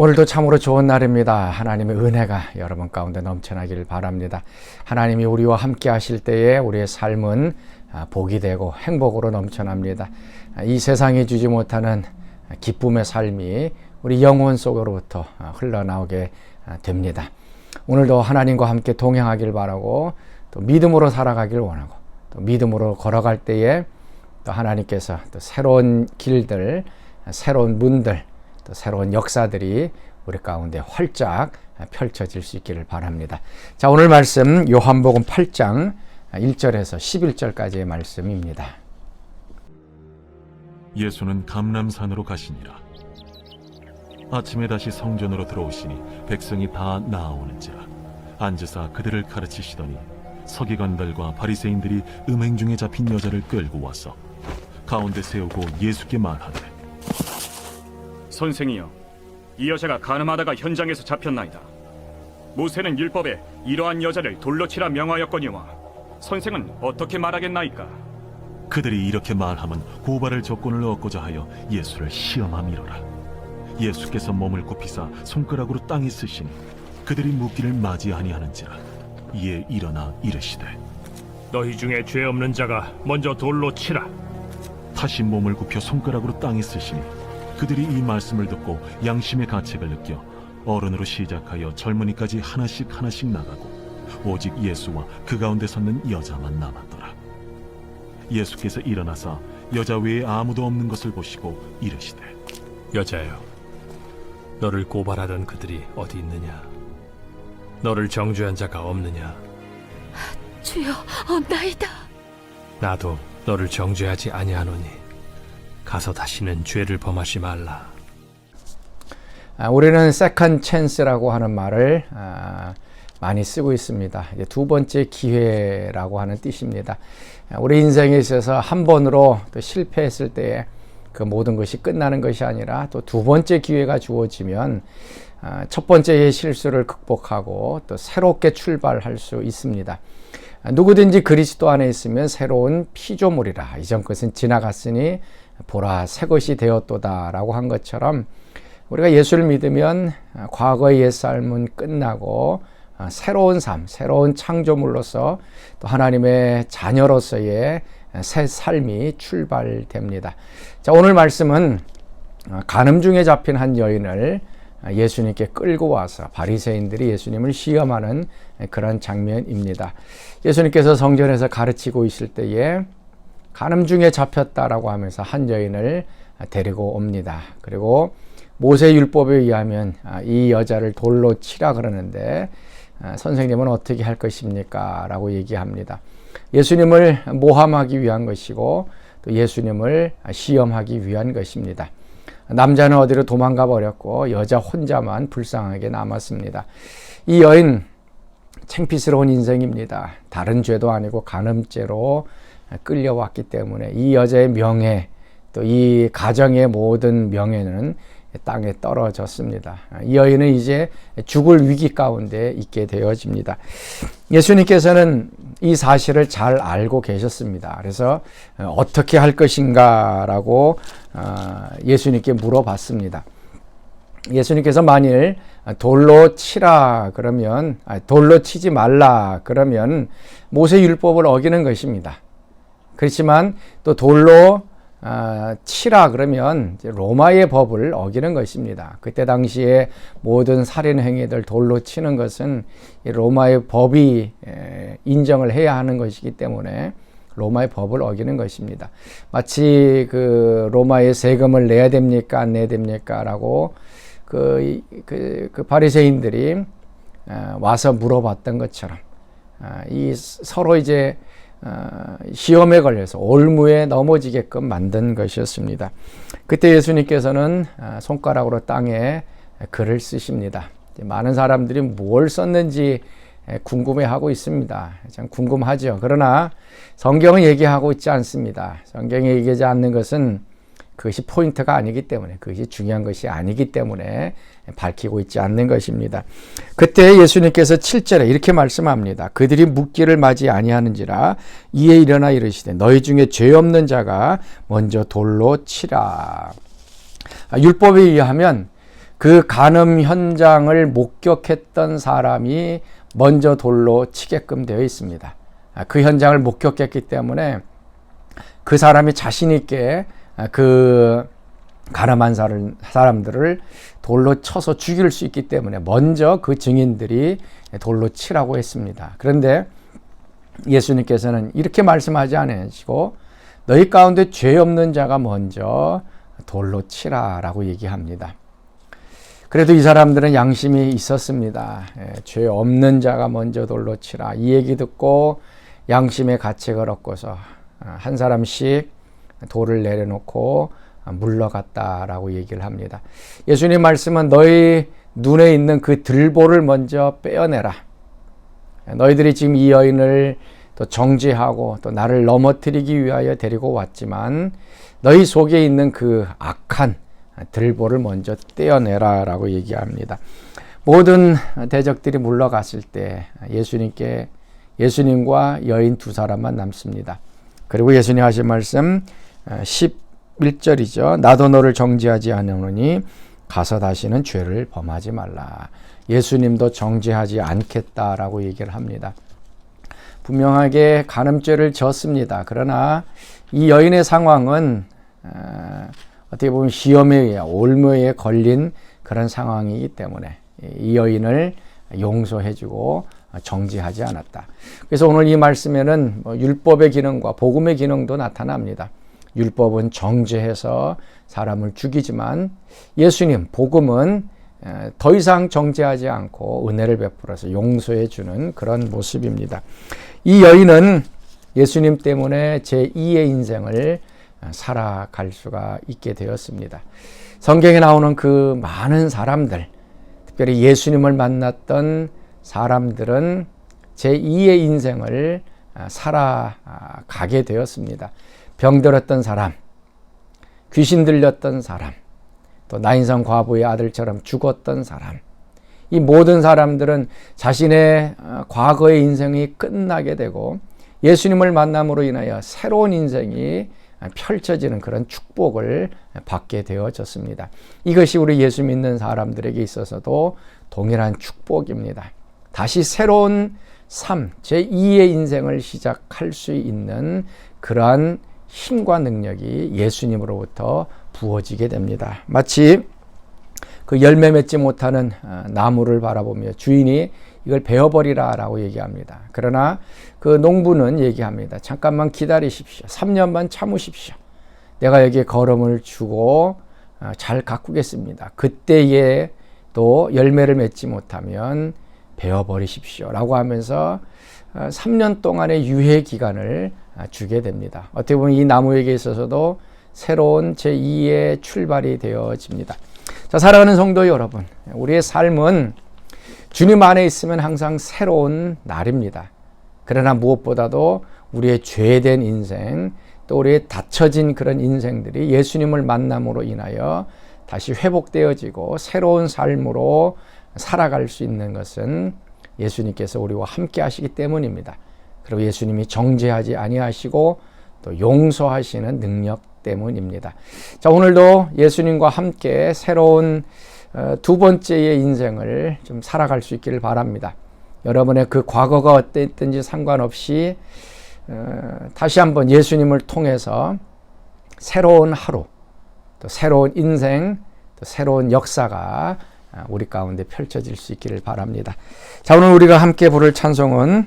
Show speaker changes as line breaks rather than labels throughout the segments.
오늘도 참으로 좋은 날입니다. 하나님의 은혜가 여러분 가운데 넘쳐나기를 바랍니다. 하나님이 우리와 함께 하실 때에 우리의 삶은 아, 복이 되고 행복으로 넘쳐납니다. 아, 이 세상이 주지 못하는 기쁨의 삶이 우리 영혼 속으로부터 아, 흘러나오게 됩니다. 오늘도 하나님과 함께 동행하길 바라고 또 믿음으로 살아가길 원하고 또 믿음으로 걸어갈 때에 또 하나님께서 또 새로운 길들, 새로운 문들, 또 새로운 역사들이 우리 가운데 활짝 펼쳐질 수 있기를 바랍니다. 자, 오늘 말씀 요한복음 8장 1절에서 11절까지의 말씀입니다.
예수는 감람산으로 가시니라. 아침에 다시 성전으로 들어오시니 백성이 다 나아오는지라 앉으사 그들을 가르치시더니 서기관들과 바리새인들이 음행 중에 잡힌 여자를 끌고 와서 가운데 세우고 예수께 말하되
선생이여, 이 여자가 가늠하다가 현장에서 잡혔나이다. 모세는 율법에 이러한 여자를 돌로 치라 명하였거니와 선생은 어떻게 말하겠나이까?
그들이 이렇게 말하면 고발할 조건을 얻고자 하여 예수를 시험함이로라. 예수께서 몸을 굽히사 손가락으로 땅에 쓰시니 그들이 묻기를 맞이 아니하는지라 이에 일어나 이르시되
너희 중에 죄 없는 자가 먼저 돌로 치라.
다시 몸을 굽혀 손가락으로 땅에 쓰시니 그들이 이 말씀을 듣고 양심의 가책을 느껴 어른으로 시작하여 젊은이까지 하나씩 하나씩 나가고 오직 예수와 그 가운데 섰는 여자만 남았더라 예수께서 일어나사 여자 외에 아무도 없는 것을 보시고 이르시되
여자여, 너를 고발하던 그들이 어디 있느냐? 너를 정죄한 자가 없느냐?
주여 없나이다
나도 너를 정죄하지 아니하노니 가서 다시는 죄를 범하지 말라.
아, 우리는 세컨 찬스라고 하는 말을 아, 많이 쓰고 있습니다. 두 번째 기회라고 하는 뜻입니다. 아, 우리 인생에 있어서 한 번으로 또 실패했을 때에 그 모든 것이 끝나는 것이 아니라 또 두 번째 기회가 주어지면 아, 첫 번째의 실수를 극복하고 또 새롭게 출발할 수 있습니다. 아, 누구든지 그리스도 안에 있으면 새로운 피조물이라 이전 것은 지나갔으니 보라 새 것이 되었도다라고 한 것처럼 우리가 예수를 믿으면 아, 과거의 옛 삶은 끝나고 아, 새로운 삶, 새로운 창조물로서 또 하나님의 자녀로서의 새 삶이 출발됩니다. 자, 오늘 말씀은 아, 간음 중에 잡힌 한 여인을 예수님께 끌고 와서 바리새인들이 예수님을 시험하는 그런 장면입니다. 예수님께서 성전에서 가르치고 있을 때에 간음 중에 잡혔다라고 하면서 한 여인을 데리고 옵니다. 그리고 모세 율법에 의하면 아, 이 여자를 돌로 치라 그러는데 아, 선생님은 어떻게 할 것입니까? 라고 얘기합니다. 예수님을 모함하기 위한 것이고 또 예수님을 시험하기 위한 것입니다. 남자는 어디로 도망가 버렸고 여자 혼자만 불쌍하게 남았습니다. 이 여인 창피스러운 인생입니다. 다른 죄도 아니고 간음죄로 끌려왔기 때문에 이 여자의 명예 또 이 가정의 모든 명예는 땅에 떨어졌습니다. 이 여인은 이제 죽을 위기 가운데 있게 되어집니다. 예수님께서는 이 사실을 잘 알고 계셨습니다. 그래서 어떻게 할 것인가라고 어, 예수님께 물어봤습니다. 예수님께서 만일 돌로 치라 그러면 돌로 치지 말라 그러면 모세 율법을 어기는 것입니다. 그렇지만 또 돌로 아, 치라 그러면 로마의 법을 어기는 것입니다. 그때 당시에 모든 살인 행위들 돌로 치는 것은 로마의 법이 인정을 해야 하는 것이기 때문에 로마의 법을 어기는 것입니다. 마치 그 로마의 세금을 내야 됩니까 안 내야 됩니까라고 그, 그, 그 바리새인들이 아, 와서 물어봤던 것처럼 아, 이 서로 이제 어, 시험에 걸려서 올무에 넘어지게끔 만든 것이었습니다. 그때 예수님께서는 어, 손가락으로 땅에 글을 쓰십니다. 많은 사람들이 뭘 썼는지 궁금해하고 있습니다. 참 궁금하죠. 그러나 성경은 얘기하고 있지 않습니다. 성경이 얘기하지 않는 것은 그것이 포인트가 아니기 때문에 그것이 중요한 것이 아니기 때문에 밝히고 있지 않는 것입니다. 그때 예수님께서 7절에 이렇게 말씀합니다. 그들이 묻기를 맞이 아니하는지라 이에 일어나 이르시되 너희 중에 죄 없는 자가 먼저 돌로 치라. 아, 율법에 의하면 그 간음 현장을 목격했던 사람이 먼저 돌로 치게끔 되어 있습니다. 아, 그 현장을 목격했기 때문에 그 사람이 자신 있게 아, 그 가늠한 사람- 사람들을 돌로 쳐서 죽일 수 있기 때문에 먼저 그 증인들이 돌로 치라고 했습니다. 그런데 예수님께서는 이렇게 말씀하지 않으시고 너희 가운데 죄 없는 자가 먼저 돌로 치라라고 얘기합니다. 그래도 이 사람들은 양심이 있었습니다. 예, 죄 없는 자가 먼저 돌로 치라. 이 얘기 듣고 양심의 가책을 얻고서 아, 한 사람씩 돌을 내려놓고 물러갔다라고 얘기를 합니다. 예수님 말씀은 너희 눈에 있는 그 들보를 먼저 빼어내라. 너희들이 지금 이 여인을 또 정죄하고 또 나를 넘어뜨리기 위하여 데리고 왔지만 너희 속에 있는 그 악한 들보를 먼저 떼어내라라고 얘기합니다. 모든 대적들이 물러갔을 때 예수님께 예수님과 여인 두 사람만 남습니다. 그리고 예수님 하신 말씀 11절이죠. 나도 너를 정죄하지 않으노니 가서 다시는 죄를 범하지 말라. 예수님도 정죄하지 않겠다라고 얘기를 합니다. 분명하게 간음죄를 졌습니다. 그러나 이 여인의 상황은 어, 어떻게 보면 시험에 의해 올무에 걸린 그런 상황이기 때문에 이 여인을 용서해주고 정지하지 않았다. 그래서 오늘 이 말씀에는 뭐 율법의 기능과 복음의 기능도 나타납니다. 율법은 정죄해서 사람을 죽이지만 예수님 복음은 에, 더 이상 정죄하지 않고 은혜를 베풀어서 용서해 주는 그런 모습입니다. 이 여인은 예수님 때문에 제 2의 인생을 살아갈 수가 있게 되었습니다. 성경에 나오는 그 많은 사람들, 특별히 예수님을 만났던 사람들은 제 2의 인생을 살아가게 되었습니다. 병들었던 사람, 귀신 들렸던 사람, 또 나인성 과부의 아들처럼 죽었던 사람, 이 모든 사람들은 자신의 어, 과거의 인생이 끝나게 되고 예수님을 만남으로 인하여 새로운 인생이 펼쳐지는 그런 축복을 받게 되어졌습니다. 이것이 우리 예수 믿는 사람들에게 있어서도 동일한 축복입니다. 다시 새로운 삶, 제2의 인생을 시작할 수 있는 그러한 힘과 능력이 예수님으로부터 부어지게 됩니다. 마치 그 열매 맺지 못하는 어, 나무를 바라보며 주인이 이걸 베어버리라 라고 얘기합니다. 그러나 그 농부는 얘기합니다. 잠깐만 기다리십시오. 3년만 참으십시오. 내가 여기에 걸음을 주고 어, 잘 가꾸겠습니다. 그때에 또 열매를 맺지 못하면 베어버리십시오. 라고 하면서 3년 동안의 유예 기간을 주게 됩니다. 어떻게 보면 이 나무에게 있어서도 새로운 제2의 출발이 되어집니다. 자, 사랑하는 성도 여러분, 우리의 삶은 주님 안에 있으면 항상 새로운 날입니다. 그러나 무엇보다도 우리의 죄된 인생, 또 우리의 닫혀진 그런 인생들이 예수님을 만남으로 인하여 다시 회복되어지고 새로운 삶으로 살아갈 수 있는 것은 예수님께서 우리와 함께 하시기 때문입니다. 그리고 예수님이 정죄하지 아니하시고 또 용서하시는 능력 때문입니다. 자, 오늘도 예수님과 함께 새로운 어, 두 번째의 인생을 좀 살아갈 수 있기를 바랍니다. 여러분의 그 과거가 어땠든지 상관없이 어, 다시 한번 예수님을 통해서 새로운 하루, 또 새로운 인생, 또 새로운 역사가 어, 우리 가운데 펼쳐질 수 있기를 바랍니다. 자, 오늘 우리가 함께 부를 찬송은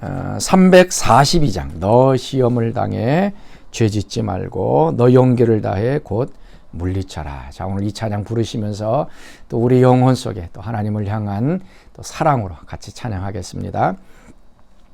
342장 너 시험을 당해 죄 짓지 말고 너 용기를 다해 곧 물리쳐라. 자, 오늘 이 찬양 부르시면서 또 우리 영혼 속에 또 하나님을 향한 또 사랑으로 같이 찬양하겠습니다.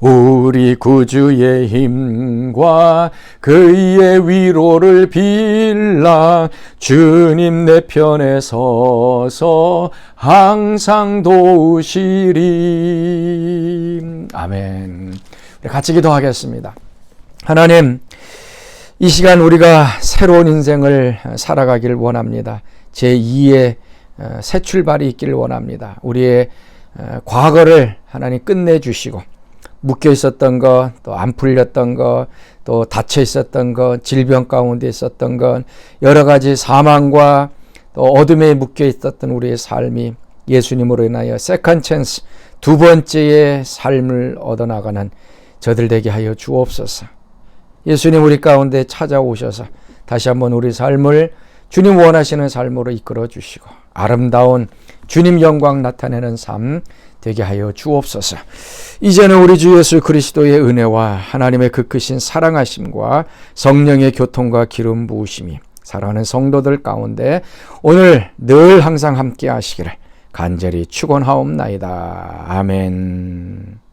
우리 구주의 힘과 그의 위로를 빌라. 주님 내 편에 서서 항상 도우시리. 아멘. 같이 기도하겠습니다. 하나님 이 시간 우리가 새로운 인생을 살아가길 원합니다. 제2의 새 출발이 있기를 원합니다. 우리의 어, 과거를 하나님 끝내주시고 묶여 있었던 것, 또 안 풀렸던 것, 또 닫혀 있었던 것, 질병 가운데 있었던 것, 여러 가지 사망과 또 어둠에 묶여 있었던 우리의 삶이 예수님으로 인하여 세컨 찬스 두 번째의 삶을 얻어나가는 저들 되게 하여 주옵소서. 예수님 우리 가운데 찾아오셔서 다시 한번 우리 삶을 주님 원하시는 삶으로 이끌어 주시고 아름다운 주님 영광 나타내는 삶 되게 하여 주옵소서. 이제는 우리 주 예수 그리스도의 은혜와 하나님의 그 크신 사랑하심과 성령의 교통과 기름 부으심이 사랑하는 성도들 가운데 오늘 늘 항상 함께 하시기를 간절히 축원하옵나이다. 아멘.